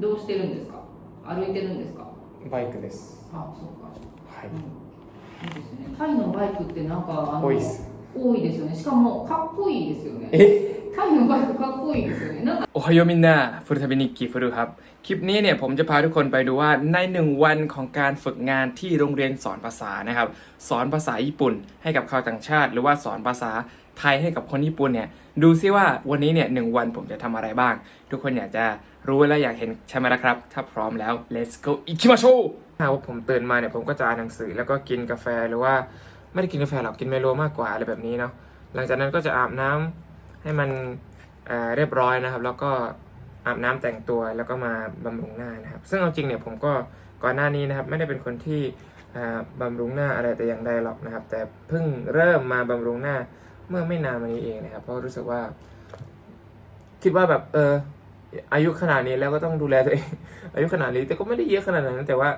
どうしてるんですか歩いてるんですかバイクですあそうかはいうんいいですねタイのバイクってなんかあの多いっす多いですよねしかもかっこいいですよねえタイのバイクかっこいいですよねなんか โอฮายโยมินนาฟุรุทาบินิกิฟุรุครับ คลิปนี้เนี่ยผมจะพาทุกคนไปดูว่าในหนึ่งวันของการฝึกงานที่โรงเรียนสอนภาษานะครับ สอนภาษาญี่ปุ่น ให้กับชาวต่างชาติ หรือว่าสอนภาษาไทยให้กับคนญี่ปุ่นเนี่ย ดูซิว่าวันนี้เนี่ยหนึ่งวันผมจะทำอะไรบ้าง ทุกคนอยากจะ รู้และอยากเห็นใช่ไหมล่ะครับ ถ้าพร้อมแล้ว let's go อิคิมาโชถ้าว่าผมตื่นมาเนี่ยผมก็จะอ่านหนังสือแล้วก็กินกาแฟหรือว่าไม่ได้กินกาแฟหรอกกินเมโลมากกว่าอะไรแบบนี้เนาะหลังจากนั้นก็จะอาบน้ำให้มันเเรียบร้อยนะครับ แล้วก็อาบน้ำแต่งตัวแล้วก็มาบำรุงหน้านะครับ ซึ่งเอาจริงเนี่ยผมก็ก่อนหน้านี้นะครับไม่ได้เป็นคนที่อ่าบำรุงหน้าอะไรแต่อย่างใดหรอกนะครับ แต่เพิ่งเริ่มมาบำรุงหน้าเมื่อไม่นานมานี้เองนะครับ เพราะรู้สึกว่า คิดว่าแบบเออ อายุขนาดนี้แล้วก็ต้องดูแลตัวเอง อายุขนาดนี้แต่ก็ไม่ได้เยอะขนาดนั้น แต่ว่า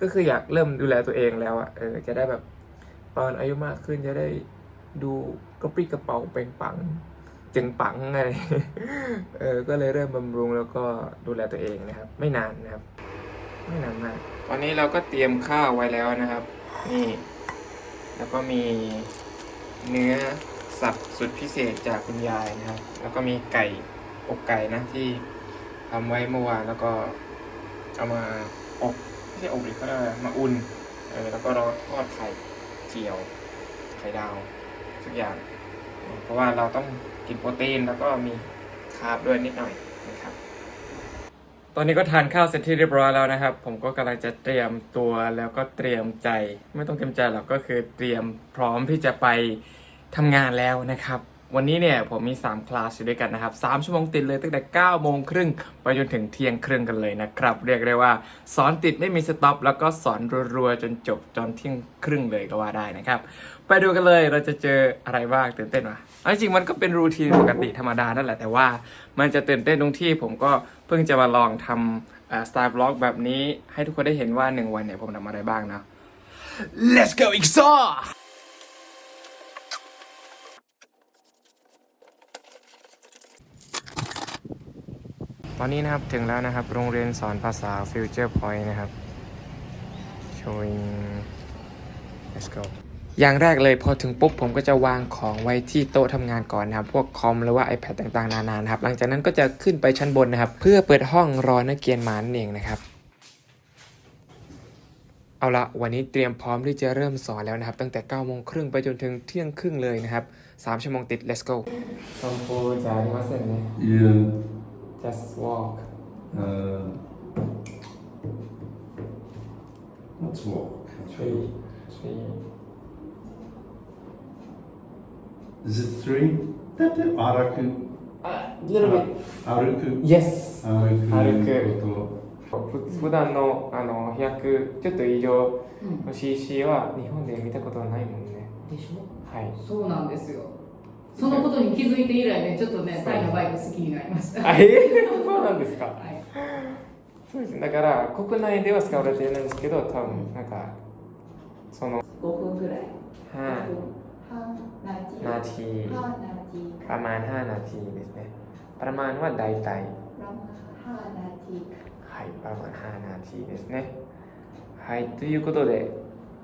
ก็คืออยากเริ่มดูแลตัวเองแล้วอะเออจะได้แบบตอนอายุมากขึ้นจะได้ดูกระปรี้กระเป๋าเป่งปังจึงปังอะไรเออก็เลยเริ่มบำรุงแล้วก็ดูแลตัวเองนะครับ ไม่นานนะครับ ไม่นานมากวันนี้เราก็เตรียมข้าวไว้แล้วนะครับ นี่ แล้วก็มีเนื้อสับสุดพิเศษจากคุณยายนะครับ แล้วก็มีไก่ อกไก่นะที่ทำไว้เมื่อวานแล้วก็เอามาอบไม่ใช่อบหรือก็ได้มาอุ่นเออแล้วก็รอทอดไข่เจียว ไข่ดาวทุกอย่าง เพราะว่าเราต้องกินโปรตีนแล้วก็มีคาร์บด้วยนิดหน่อยนะครับ ตอนนี้ก็ทานข้าวเสร็จที่เรียบร้อยแล้วนะครับ ผมก็กำลังจะเตรียมตัวแล้วก็เตรียมใจ ไม่ต้องเตรียมใจหรอกก็คือเตรียมพร้อมที่จะไปทำงานแล้วนะครับ วันนี้เนี่ยผมมี 3 คลาสอยู่ด้วยกันนะครับ 3 ชั่วโมงติดเลยตั้งแต่ 9 โมงครึ่งไปจนถึงเที่ยงครึ่งกันเลยนะครับ เรียกได้ว่าสอนติดไม่มีสต็อปแล้วก็สอนรัวๆ จนจบจนเที่ยงครึ่งเลยก็ว่าได้นะครับ ไปดูกันเลยเราจะเจออะไรบ้างตื่นเต้นวะเอาจริงมันก็เป็นรูทีนปกติธรรมดานั่นแหละ แต่ว่ามันจะตื่นเต้นตรงที่ผมก็เพิ่งจะมาลองทำสไตล์บล็อกแบบนี้ให้ทุกคนได้เห็นว่าหนึ่งวันเนี่ยผมทำอะไรบ้างนะ Let's go อีกซอ ตอนนี้นะครับถึงแล้วนะครับ โรงเรียนสอนภาษา Future Point นะครับ showing let's go อย่างแรกเลยพอถึงปุ๊บผมก็จะวางของไว้ที่โต๊ะทำงานก่อนนะครับ พวกคอมหรือว่า iPad ต่างๆ นานานครับ หลังจากนั้นก็จะขึ้นไปชั้นบนนะครับ เพื่อเปิดห้องรอนักเรียนมานั่นเองนะครับเอาละวันนี้เตรียมพร้อมที่จะเริ่มสอนแล้วนะครับ ตั้งแต่9ก้าโมงครึ่งไปจนถึงเที่ยงครึ่งเลยนะครับ3ชั่วโมงติด let's go สมโพจาริวัสเซนเนี่ย just walk Uh, let's walk. three three Is it three? Araku. little bit Aruku. yes Aruku. 歩くことふ普段のあの100ちょっと異常うんの CC は日本で見たことないもんねでしょはいそうなんですよそのことに気づいて以来ねちょっとねタイのバイク好きになりましたあえーそうなんですかはいそうですねだから国内では使われていないんですけど多分なんかその5分ぐらい5 5นาที นาที 5นาที ประมาณ 5 นาทีですねประมาณว่า大体 ประมาณ5นาทีค่ะ はいประมาณ 5 นาทีですねはいということで、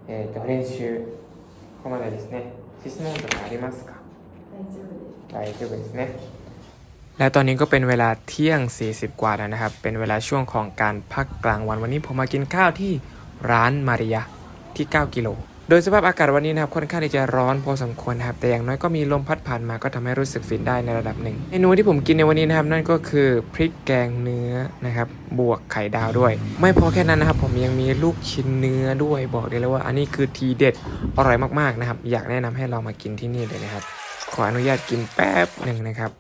えー、と練習ここまでですね質問とかありますか 大丈夫です大丈夫ですね และตอนนี้ก็เป็นเวลาเที่ยง 40 กว่าแล้วนะครับ เป็นเวลาช่วงของการพักกลางวัน วันนี้ผมมากินข้าวที่ร้านมาริยาที่ 9 กิโล โดยสภาพอากาศวันนี้นะครับค่อนข้างที่จะร้อนพอสมควรนะครับ แต่อย่างน้อยก็มีลมพัดผ่านมาก็ทำให้รู้สึกฟินได้ในระดับหนึ่ง เมนูที่ผมกินในวันนี้นะครับ นั่นก็คือพริกแกงเนื้อนะครับ บวกไข่ดาวด้วย ไม่พอแค่นั้นนะครับ ผมยังมีลูกชิ้นเนื้อด้วย บอกได้เลยว่าอันนี้คือทีเด็ดอร่อยมากๆนะครับ อยากแนะนำให้ลองมากินที่นี่เลยนะครับ ขออนุญาตกินแป๊บหนึ่งนะครับ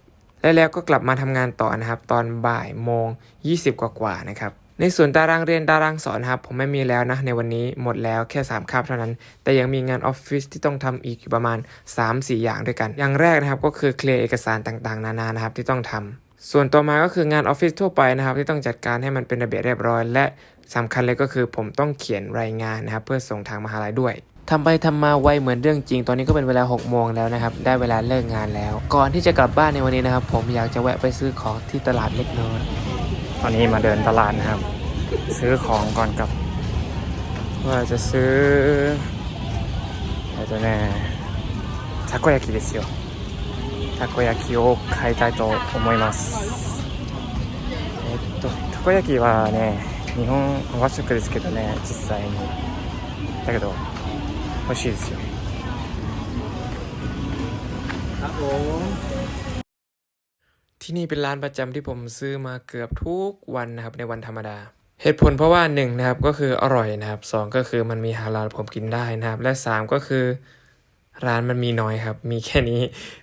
และแล้วก็กลับมาทำงานต่อนะครับ ตอนบ่ายโมง 20 กว่าๆนะครับในส่วนตารางเรียนตารางสอนครับ ผมไม่มีแล้วนะในวันนี้หมดแล้วแค่ 3 คาบเท่านั้น แต่ยังมีงานออฟฟิศที่ต้องทำอีกประมาณ 3-4 อย่างด้วยกัน อย่างแรกนะครับก็คือเคลียร์เอกสารต่างๆ นานานะครับที่ต้องทำส่วนต่อมาก็คืองานออฟฟิศทั่วไปนะครับ ที่ต้องจัดการให้มันเป็นระเบียบเรียบร้อย และสำคัญเลยก็คือผมต้องเขียนรายงานนะครับเพื่อส่งทางมหาลัยด้วย ทำไปทำมาไวเหมือนเรื่องจริง ตอนนี้ก็เป็นเวลา 6 โมงแล้วนะครับ ได้เวลาเลิกงานแล้ว ก่อนที่จะกลับบ้านในวันนี้นะครับ ผมอยากจะแวะไปซื้อของที่ตลาดเล็กน้อย ตอนนี้มาเดินตลาดนะครับ ซื้อของก่อนกลับ ว่าจะซื้อえっとねたこ焼きですよたこ焼きを買いたいと思いますえっとたこ焼きはね日本和食ですけどね実際にだけど Paciencia ที่นี่เป็นร้านประจำที่ผมซื้อมาเกือบทุกวันนะครับในวันธรรมดา เหตุผลเพราะว่า1นะครับก็คืออร่อยนะครับ 2 ก็คือมันมีฮาลาลผมกินได้นะครับ และ 3 ก็คือร้านมันมีน้อยครับ มีแค่นี้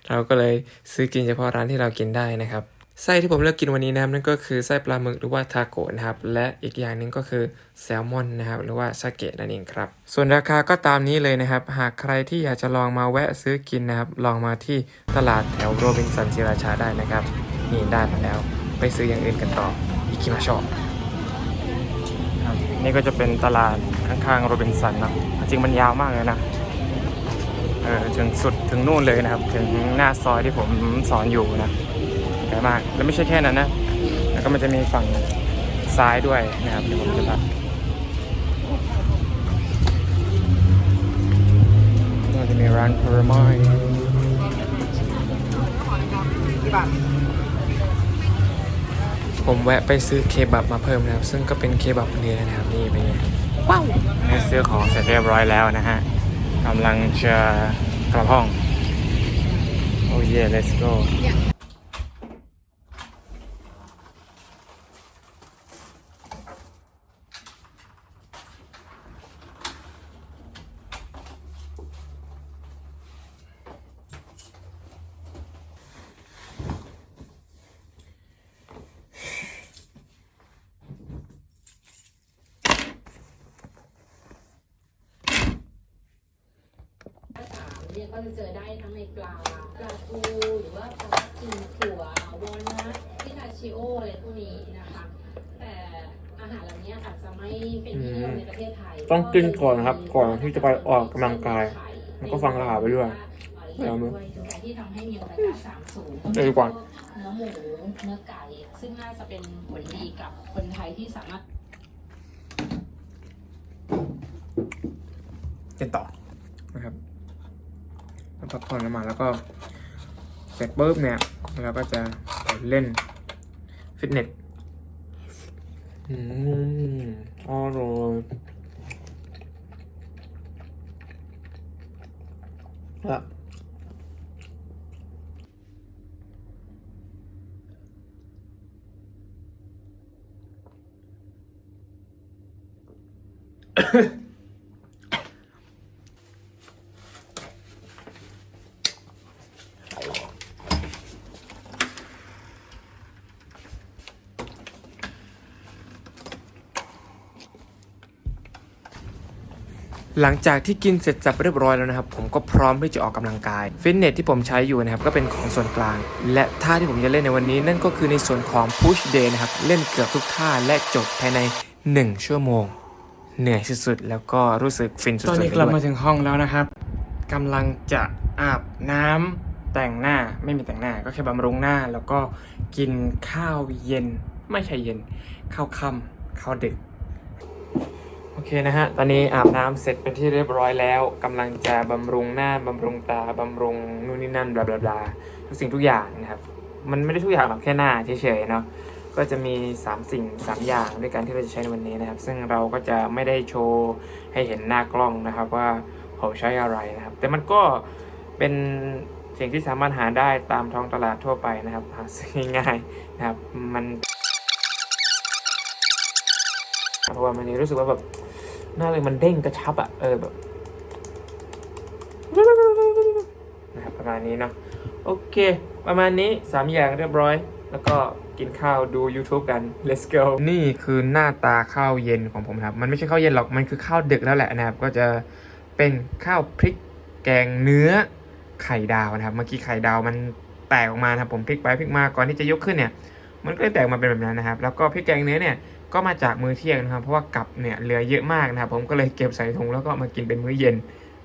เราก็เลยซื้อกินเฉพาะร้านที่เรากินได้นะครับ ไส้ที่ผมเลือกกินวันนี้นะครับนั่นก็คือไส้ปลาหมึกหรือว่าทาโกะนะครับ และอีกอย่างหนึ่งก็คือแซลมอนนะครับ หรือว่าซาเกะนั่นเองครับ ส่วนราคาก็ตามนี้เลยนะครับ หากใครที่อยากจะลองมาแวะซื้อกินนะครับ ลองมาที่ตลาดแถวโรบินสันศิราชาได้นะครับ นี่ได้มาแล้ว ไปซื้ออย่างอื่นกันต่ออิคิมาชอบนี่ก็จะเป็นตลาดข้างๆโรบินสันนะจริงมันยาวมากเลยนะเออถึงสุดถึงนู่นเลยนะครับ ถึงหน้าซอยที่ผมสอนอยู่นะ กลมาก แล้วไม่ใช่แค่นั้นนะ แล้วก็มันจะมีฝั่งซ้ายด้วยนะครับเดี๋ยวผมจะตัดก็จะมีร้านผลไม้ผมแวะไปซื้อเคบับมาเพิ่มนะครับ ซึ่งก็เป็นเคบับเนื้อนะครับนี่เป็นไงว้าวนี่ซื้อของเสร็จเรียบร้อยแล้วนะฮะกำลังจะกลับห้องโอ้ย let's go เนี่ยก็จะเจอได้ทั้งในปลาปลาทูหรือว่าปลากินถั่ววอลนัทพิทาชิโออะไรพวกนี้นะคะ แต่อาหารเหล่านี้อาจจะไม่เป็นที่นิยมในประเทศไทยต้องกินก่อนนะครับ ก่อนที่จะไปออกกำลังกาย แล้วก็ฟังข่าวไปด้วยแล้วมือการที่ทำให้มีโอเมก้าสามสูงเดี๋ยวดีกว่าเนื้อหมูเนื้อไก่ ซึ่งน่าจะเป็นผลดีกับคนไทยที่สามารถกินต่อนะครับแล้ว พักผ่อนกันมาแล้วก็เสร็จปุ๊บเนี่ยเราก็จะเล่นฟิตเนสอืมอร่อยอะ หลังจากที่กินเสร็จสับเรียบร้อยแล้วนะครับ ผมก็พร้อมที่จะออกกำลังกายฟิตเนสที่ผมใช้อยู่นะครับก็เป็นของส่วนกลาง และท่าที่ผมจะเล่นในวันนี้ นั่นก็คือในส่วนของ push day นะครับเล่นเกือบทุกท่าและจบภายใน 1 ชั่วโมง เหนื่อยสุดๆแล้วก็รู้สึกฟินสุดๆตอนนี้กลับมาถึงห้องแล้วนะครับกำลังจะอาบน้ำแต่งหน้าไม่มีแต่งหน้าก็แค่บำรุงหน้าแล้วก็กินข้าวเย็น ไม่ใช่เย็น ข้าวค่ำข้าวดึก โอเคนะฮะ ตอนนี้อาบน้ำเสร็จเป็นที่เรียบร้อยแล้วกำลังจะบำรุงหน้าบำรุงตาบำรุงนู่นนี่นั่นบลาบลาบลาทุกสิ่งทุกอย่างนะครับ มันไม่ได้ทุกอย่างหรอกแค่หน้าเฉยๆเนาะ ก็จะมี 3 สิ่ง 3 อย่างด้วยกันที่เราจะใช้ในวันนี้นะครับ ซึ่งเราก็จะไม่ได้โชว์ให้เห็นหน้ากล้องนะครับว่าผมใช้อะไรนะครับ แต่มันก็เป็นสิ่งที่สามารถหาได้ตามท้องตลาดทั่วไปนะครับ หาซื้อง่ายๆนะครับ มัน เพราะว่ามันนี้รู้สึกว่าแบบหน้าเลยมันเด้งกระชับอะเออแบบนะครับประมาณนี้เนาะโอเค ประมาณนี้ 3 อย่างเรียบร้อย แล้วก็กินข้าวดู YouTube กัน let's go นี่คือหน้าตาข้าวเย็นของผมครับ มันไม่ใช่ข้าวเย็นหรอก มันคือข้าวดึกแล้วแหละนะครับ ก็จะเป็นข้าวพริกแกงเนื้อไข่ดาวนะครับ เมื่อกี้ไข่ดาวมันแตกออกมาครับผมพลิกไปพลิกมาก่อนที่จะยกขึ้นเนี่ย มันก็เลยแตกมาเป็นแบบนั้นนะครับ แล้วก็พริกแกงเนื้อเนี่ย ก็มาจากมื้อเที่ยงนะครับ เพราะว่ากับเนี่ยเหลือเยอะมากนะครับ ผมก็เลยเก็บใส่ถุงแล้วก็มากินเป็นมื้อเย็น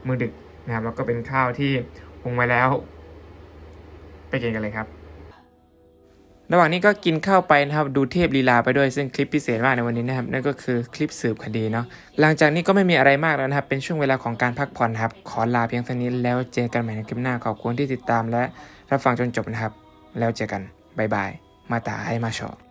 มื้อดึกนะครับ แล้วก็เป็นข้าวที่ปรุงไว้แล้ว ไปกินกันเลยครับ ระหว่างนี้ก็กินข้าวไปนะครับดูเทพลีลาไปด้วยซึ่งคลิปพิเศษมากในวันนี้นะครับนั่นก็คือคลิปสืบคดีเนาะหลังจากนี้ก็ไม่มีอะไรมากแล้วนะครับ เป็นช่วงเวลาของการพักผ่อนครับ ขอลาเพียงเท่านี้แล้วเจอกันใหม่ในคลิปหน้าขอบคุณที่ติดตามและรับฟังจนจบนะครับ แล้วเจอกันบายบายมาตาให้มาชอ